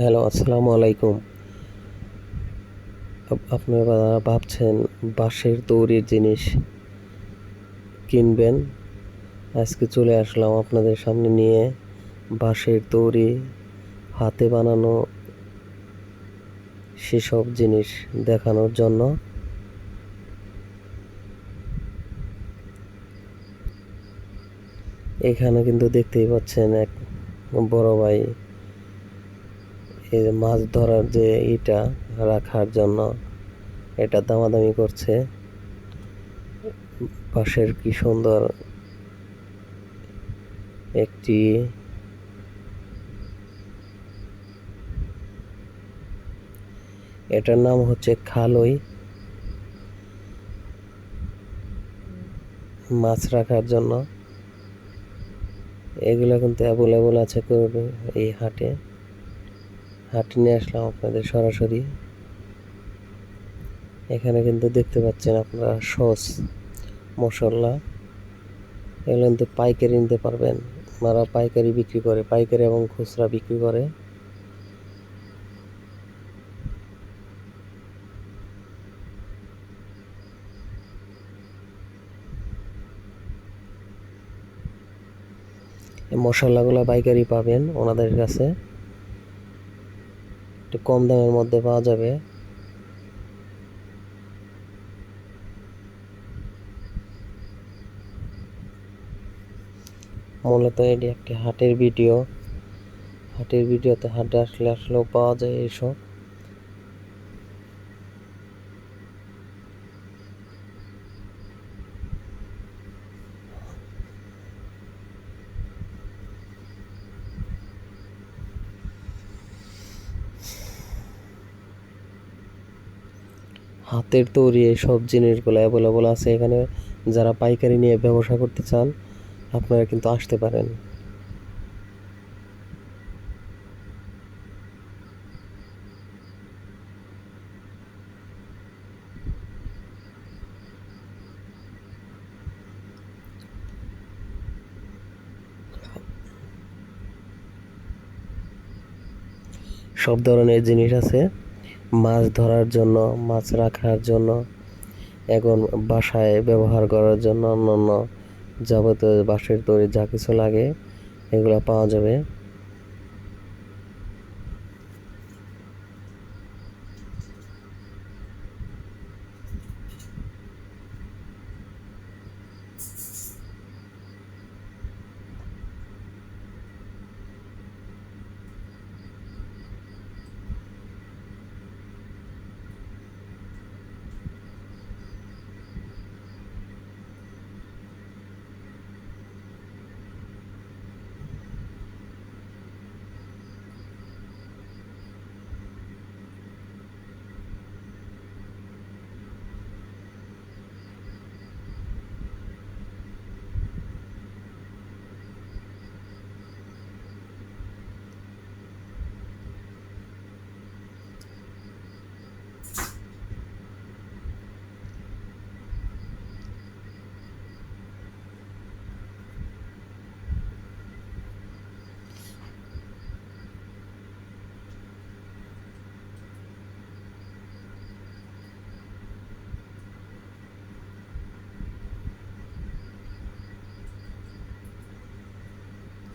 Hello, আসসালামু আলাইকুম। Up- আপনারা ভাবছেন বাঁশের তৈরির জিনিস কিনবেন? আজকে চলে আসলাম আপনাদের সামনে নিয়ে বাঁশের তৈরি, হাতে বানানো সেসব জিনিস দেখানোর জন্য। এখানে কিন্তু দেখতেই পাচ্ছেন এক বড় ভাই এই যে মাছ ধরার যে ইটা রাখার জন্য, এটা দামাদামি করছে। পাশের কি সুন্দর একটি এটার নাম হচ্ছে খালই। মাছ রাখার জন্য। এগুলো কিন্তু অ্যাভেলেবল আছে এই হাটে। হাটে নিয়ে আসলাম আপনাদের সরাসরি। এখানে কিন্তু দেখতে পাচ্ছেন আপনারা সস, মশলা, এগুলো কিন্তু পাইকারি নিতে পারবেন। ওনারা পাইকারি বিক্রি করে, পাইকারি এবং খুচরা বিক্রি করে। মশলাগুলো পাইকারি পাবেন ওনাদের কাছে। একটু কম দামের মধ্যে পাওয়া যাবে। মূলত এটি একটি হাটের ভিডিও। হাটের ভিডিওতে হাটে আসলে আসলেও পাওয়া যায় এইসব হাতের তৈরি এইসব জিনিসগুলো অ্যাভেলেবল আছে এখানে। যারা পাইকারি নিয়ে ব্যবসা করতে চান, আপনারা কিন্তু আসতে পারেন। সব ধরনের জিনিস আছে। মাছ ধরার জন্য, মাছ রাখার জন্য এখন বাসায় ব্যবহার করার জন্য অন্য অন্য যাবতীয় বাঁশের তৈরি যা কিছু লাগে, এগুলো পাওয়া যাবে।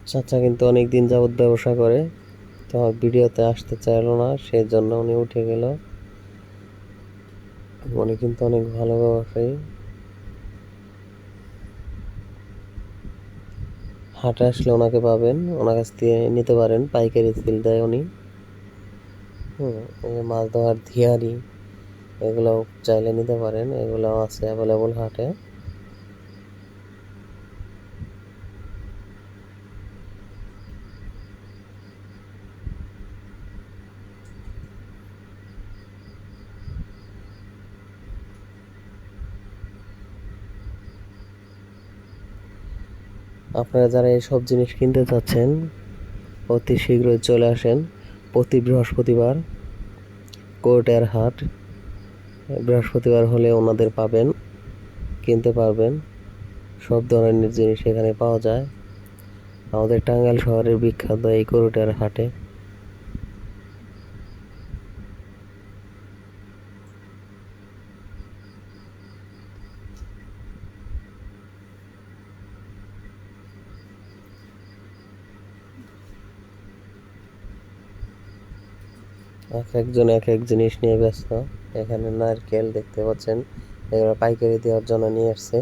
চাচা কিন্তু অনেক দিন যাবৎ ব্যবসা করে, তো ভিডিওতে আসতে চাইলো না সেই জন্য উনি উঠে গেল। উনি কিন্তু অনেক ভালো ব্যবসায়ী। হাটে আসলে ওনাকে পাবেন, ওনার কাছ থেকে নিতে পারেন, পাইকারি সিল দেয় উনি। হুম মাছ ধরার ধিয়ারি এগুলো চাইলে নিতে পারেন এগুলো আছে অ্যাভেলেবল হাটে। আপনারা যারা এইসব জিনিস কিনতে চাচ্ছেন অতি শীঘ্রই চলে আসেন। প্রতি বৃহস্পতিবার কোর্টের হাট, বৃহস্পতিবার হলে ওনাদের পাবেন, কিনতে পারবেন। সব ধরনের জিনিস এখানে পাওয়া যায়। আমাদের টাঙ্গাইল শহরের বিখ্যাত এই কোর্টের হাটে। এক একজন এক এক জিনিস নিয়ে ব্যস্ত। এখানে নারকেল দেখতে পাচ্ছেন। এগুলো পাইকারি দেওয়ার জন্য নিয়ে আসছে।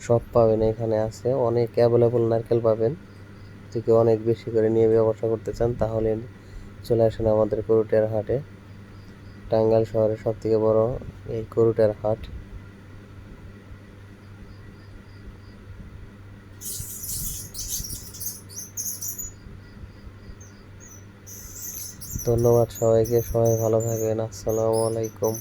সব পাবেন এখানে আছে। অনেক অ্যাভেলেবল নারকেল পাবেন। থেকে অনেক বেশি করে নিয়ে ব্যবসা করতে চান, তাহলে চলে আসেন আমাদের করুটিয়ার হাটে। টাঙ্গাইল শহরের সব থেকে বড় এই করুটিয়ার হাট। ধন্যবাদ সবাইকে সবাই ভালো থাকবেন আসসালামু আলাইকুম।